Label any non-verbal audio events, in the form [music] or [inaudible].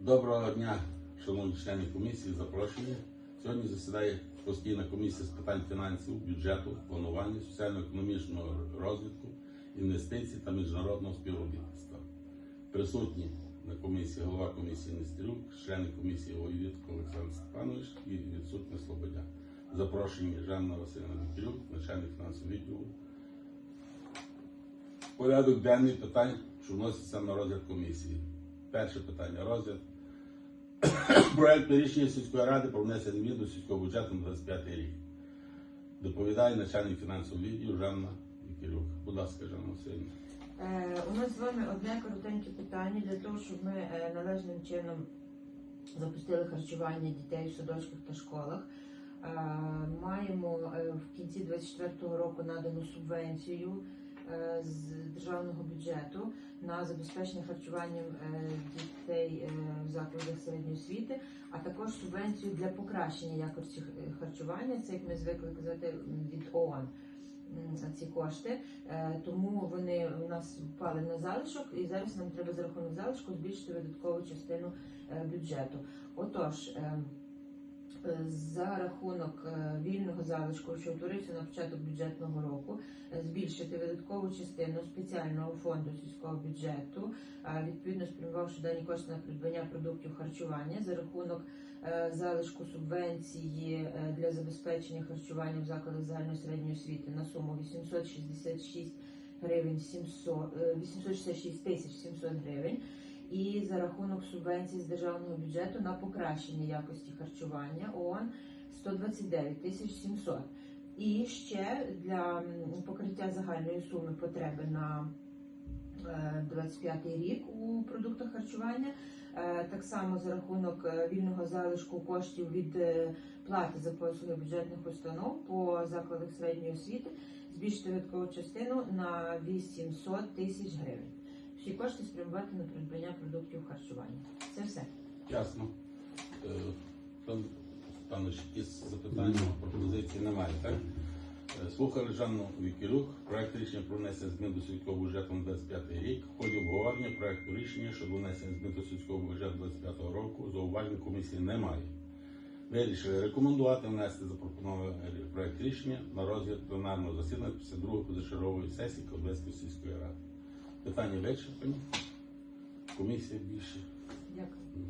Доброго дня, шановні члени комісії, запрошені. Сьогодні засідає постійна комісія з питань фінансів, бюджету, планування, соціально-економічного розвитку, інвестицій та міжнародного співробітництва. Присутні на комісії голова комісії Нестерюк, члени комісії Воєвітко Олександр Степанович і відсутня Слободя. Запрошені Жанна Васильівна Вікілюк, начальник фінансового відділу. Порядок денний питань, що вносяться на розгляд комісії. Перше питання розгляд. [coughs] Проект рішення сільської ради про внесення змін до сільського бюджету на 25 рік. Доповідає начальник фінансового відділу Жанна Вікілюк. Будь ласка, Жанна Васильівна. Е, У нас з вами одне коротеньке питання для того, щоб ми е, належним чином запустили харчування дітей в садочках та школах. Е, Маємо в кінці 2024 року надану субвенцію з державного бюджету на забезпечення харчуванням е, дітей е, в закладах середньої освіти, а також субвенцію для покращення якості е, харчування. Це як ми звикли казати від ООН. Ці кошти, Е, тому вони у нас впали на залишок, і зараз нам треба за рахунок залишку збільшити видаткову частину е, бюджету. Отож, е, е, за рахунок е, вільного залишку, що утворився на початок бюджетного року, е, збільшити видаткову частину спеціального фонду сільського бюджету, е, відповідно спрямувавши дані кошти на придбання продуктів харчування за рахунок е, залишку субвенції е, для забезпечення харчування в закладах загальної середньої освіти на суму 866 гривень 700, е, 866 тисяч 700 гривень. І за рахунок субвенцій з державного бюджету на покращення якості харчування ООН 129 тисяч 700. І ще для покриття загальної суми потреби на е, 25 рік у продуктах харчування. Е, Так само за рахунок е, вільного залишку коштів від е, плати за послуги бюджетних установ по закладах середньої освіти збільшити видаткову частину на 800 тисяч гривень. Всі кошти спрямувати на придбання продуктів харчування. Це все. Ясно. Е, Пан Панович, якісь запитання, пропозиції немає, так? Е, Слухали Жанну Вікілюк. Проект рішення про внесення змін до сільського бюджету на 25 рік. В ході обговорення проекту рішення щодо внесення змін до сільського бюджету 25 року зауважень комісії немає. Вирішили рекомендувати внести запропонований проект рішення на розгляд пленарного засідання 52 позачергової сесії Ковбецької сільської ради. Питання легше, Комісія більше. Дякую.